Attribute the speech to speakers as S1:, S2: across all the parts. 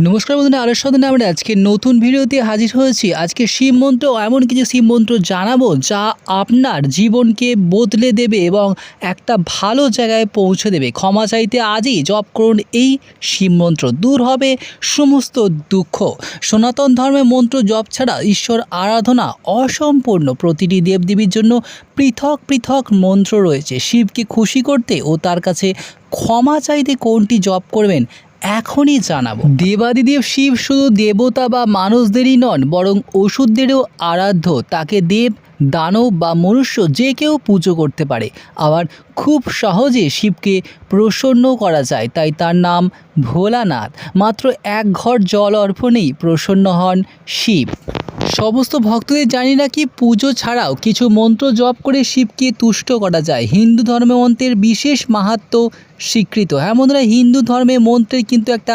S1: নমস্কার বন্ধুরা আলোর সাথে আমরা আজকে নতুন ভিডিওতে হাজির হয়েছি। আজকে শিব মন্ত্র এমন কিছু শিব মন্ত্র জানাব যা আপনার জীবনকে বদলে দেবে এবং একটা ভালো জায়গায় পৌঁছে দেবে। ক্ষমা চাইতে আজই জপ করুন এই শিব মন্ত্র। দূর হবে সমস্ত দুঃখ। সনাতন ধর্মের মন্ত্র জপ ছাড়া ঈশ্বর আরাধনা অসম্পূর্ণ। প্রতিটি দেবদেবীর জন্য পৃথক পৃথক মন্ত্র রয়েছে। শিবকে খুশি করতে ও তার কাছে ক্ষমা চাইতে কোনটি জপ করবেন এখনই জানাব। দেবাদিদেব শিব শুধু দেবতা বা মানুষদেরই নন, বরং ওষুধদেরও আরাধ্য। তাকে দেব, দানব বা মনুষ্য যে কেউ পুজো করতে পারে। আবার খুব সহজে শিবকে প্রসন্ন করা যায়, তাই তার নাম ভোলানাথ। মাত্র এক ঘর জল অর্পণেই প্রসন্ন হন শিব। সমস্ত ভক্তদের জানি না কি পুজো ছাড়াও কিছু মন্ত্র জপ করে শিবকে তুষ্ট করা যায়। হিন্দু ধর্মে মন্ত্রের বিশেষ মাহাত্ম স্বীকৃত। হ্যাঁ বন্ধুরা, হিন্দু ধর্মে মন্ত্রের কিন্তু একটা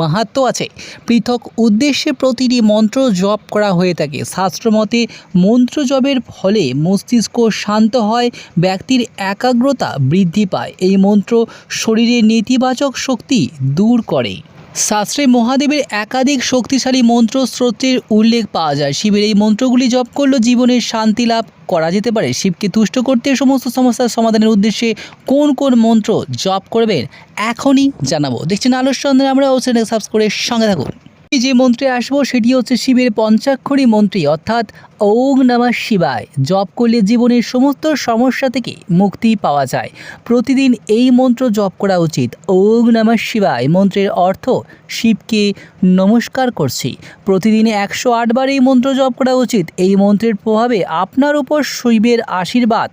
S1: মাহাত্ম আছে। পৃথক উদ্দেশ্যে প্রতিটি মন্ত্র জপ করা হয়ে থাকে। শাস্ত্রমতে মন্ত্র জপের ফলে মস্তিষ্ক শান্ত হয়, ব্যক্তির একাগ্রতা বৃদ্ধি পায়। এই মন্ত্র শরীরের নেতিবাচক শক্তি দূর করে। শাস্ত্রে মহাদেবের একাধিক শক্তিশালী মন্ত্র স্রোতের উল্লেখ পাওয়া যায়। শিবের এই মন্ত্রগুলি জপ করলে জীবনের শান্তি লাভ করা যেতে পারে। শিবকে তুষ্ট করতে সমস্ত সমস্যার সমাধানের উদ্দেশ্যে কোন কোন মন্ত্র জপ করবেন, এখনই জানাব। দেখছেন আলোর সন্ধানে আমরা চ্যানেল সাবস্ক্রাইব করে সঙ্গে থাকুন। যে মন্ত্রে আসব সেটি হচ্ছে শিবের পঞ্চাক্ষরী মন্ত্রী, অর্থাৎ ওং নমঃ শিবায়। জপ করলে জীবনের সমস্ত সমস্যা থেকে মুক্তি পাওয়া যায়। প্রতিদিন এই মন্ত্র জপ করা উচিত। ওং নমঃ শিবায় মন্ত্রের অর্থ শিবকে নমস্কার করছি। প্রতিদিন একশো আটবার এই মন্ত্র জপ করা উচিত। এই মন্ত্রের প্রভাবে আপনার উপর শিবের আশীর্বাদ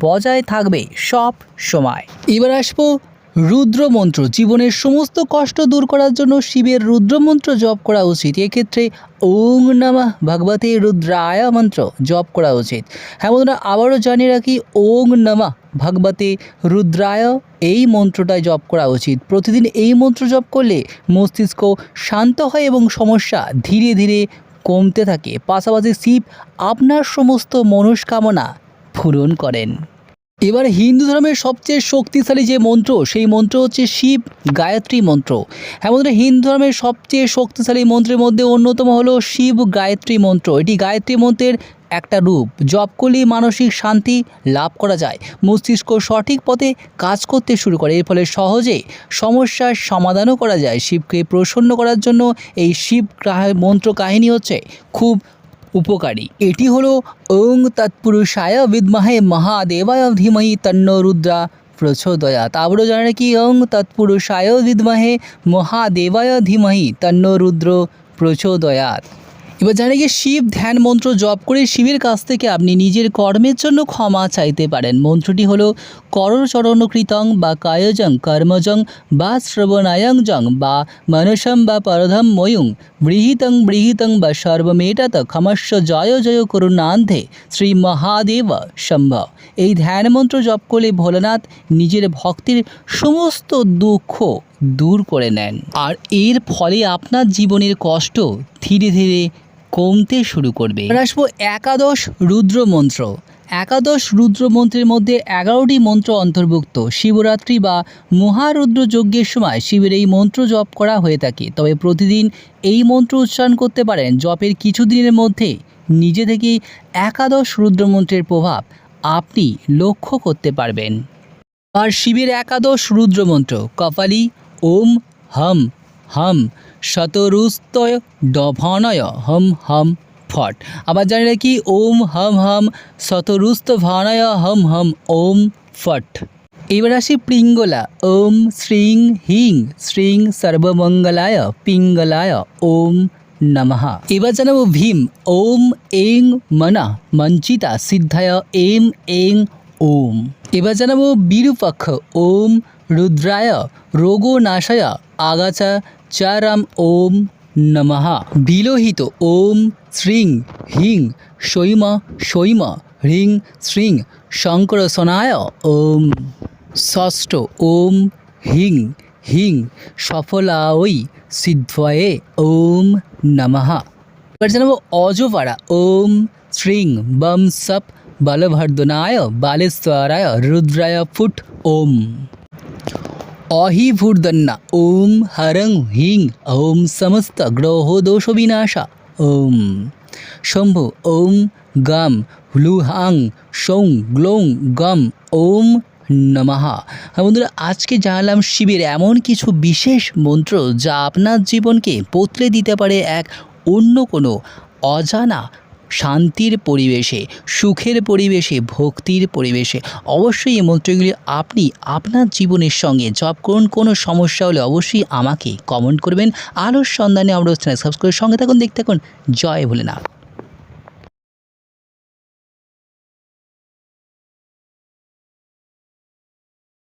S1: বজায় থাকবে সব সময়। এবার আসব রুদ্র মন্ত্র জীবনের সমস্ত কষ্ট দূর করার জন্য শিবের রুদ্রমন্ত্র জপ করা উচিত। এক্ষেত্রে ওং নমঃ ভগবতে রুদ্রায় মন্ত্র জপ করা উচিত। হ্যাঁ বন্ধুরা, আবারও জানিয়ে রাখি, ওং নমঃ ভগবতে রুদ্রায় এই মন্ত্রটাই জপ করা উচিত। প্রতিদিন এই মন্ত্র জপ করলে মস্তিষ্ক শান্ত হয় এবং সমস্যা ধীরে ধীরে কমতে থাকে। পাশাপাশি শিব আপনার সমস্ত মনস্কামনা পূরণ করেন। এবার হিন্দু ধর্মের সবচেয়ে শক্তিশালী যে মন্ত্র, সেই মন্ত্র হচ্ছে শিব গায়ত্রী মন্ত্র। হ্যাঁ হিন্দু ধর্মের সবচেয়ে শক্তিশালী মন্ত্রের মধ্যে অন্যতম হলো শিব গায়ত্রী মন্ত্র। এটি গায়ত্রী মন্ত্রের একটা রূপ। জপ করলেই মানসিক শান্তি লাভ করা যায়। মস্তিষ্ক সঠিক পথে কাজ করতে শুরু করে। এর ফলে সহজে সমস্যার সমাধানও করা যায়। শিবকে প্রসন্ন করার জন্য এই শিব মন্ত্র কাহিনী হচ্ছে, খুব উপকারী। এটি হলো ওং তৎপুরুষায় বিদ্মহে মহাদেবায় ধীমহি তন্ন রুদ্রা প্রচোদয়াত। আবারও জানে কি ওং তৎপুরুষায় বিদ্মহে মহাদেবায় ধীমহি তন্ন রুদ্র প্রচোদয়াত। এবার জানে কি শিব ধ্যান মন্ত্র জপ করে শিবের কাছ থেকে আপনি নিজের কর্মের জন্য ক্ষমা চাইতে পারেন। মন্ত্রটি হলো করচরণকৃতং বা কায়জং কর্মজং বা শ্রবণায়ং জং বা মনসম বা পরধম ময়ুং বৃহিতং বৃহিতং বা সর্বমেটাত ক্ষমস্য জয় জয় করুণান্ধে শ্রী মহাদেব সম্ভব। এই ধ্যান মন্ত্র জপ করলে ভোলানাথ নিজের ভক্তির সমস্ত দুঃখ দূর করে নেন। আর এর ফলে আপনার জীবনের কষ্ট ধীরে ধীরে কমতে শুরু করবে। আসব একাদশ রুদ্র মন্ত্র। একাদশ রুদ্র মন্ত্রের মধ্যে এগারোটি মন্ত্র অন্তর্ভুক্ত। শিবরাত্রি বা মহারুদ্র যজ্ঞের সময় শিবের এই মন্ত্র জপ করা হয়ে থাকে। তবে প্রতিদিন এই মন্ত্র উচ্চারণ করতে পারেন জপের কিছু দিনের মধ্যে। নিজে থেকেই একাদশ রুদ্র মন্ত্রের প্রভাব আপনি লক্ষ্য করতে পারবেন। আর শিবের একাদশ রুদ্র মন্ত্র। কপালি ওম হম হম। শতরুস্তয় ডভনয় হম হম ফট। আবার জানি রাখি ওম হম হম শতরুস্ত ভানয় হম হম, ওম ফট। এবার আসি পিঙ্গলা, ওম শ্রীং হিং, শ্রীং সর্বমঙ্গলায় পিঙ্গলায় ওম নমঃ। এবার জানাব ভীম, ওম এং মনা, মঞ্চিতা সিদ্ধায় এম এং ওম। এবার জানাব বিরূপক্ষ, ওম রুদ্রায় রোগনাশয় আগাচা চারাম ওম নমঃ বিলোহিত ওম শ্রীং হিং শৈম শৈম হ্রিং শ্রীং শঙ্করসনায় ওম ষষ্ঠ ওম হিং হিং সফলাওই সিদ্ধয়ে ওম নমঃ এবার জানাব অজপাড়া ওম শ্রীং বম সপ বলভর্দনায় বালেশ্বরায় রুদ্রায় ফুট ওম। অহিভূর্দন্না ওম হরং হিং। ওম সমস্ত গ্রহ দোষ বিনাশা। ওম শম্ভু। ওম গম। হ্লুহাং সৌং গ্লৌং। গম। ওম নমঃ। হ্যাঁ বন্ধুরা, আজকে জানালাম শিবের এমন কিছু বিশেষ মন্ত্র যা আপনার জীবনকে বদলে দিতে পারে এক অন্য কোনো অজানা শান্তির পরিবেশে, সুখের পরিবেশে, ভক্তির পরিবেশে। অবশ্যই এই মন্ত্রগুলি আপনি আপনার জীবনের সঙ্গে জব করুন, কোনো সমস্যা হলে অবশ্যই আমাকে কমেন্ট করবেন। আলোর সন্ধানে আমরা সাবস্ক্রাইব করে সঙ্গে থাকুন, দেখতে থাকুন। জয় ভোলেনাথ।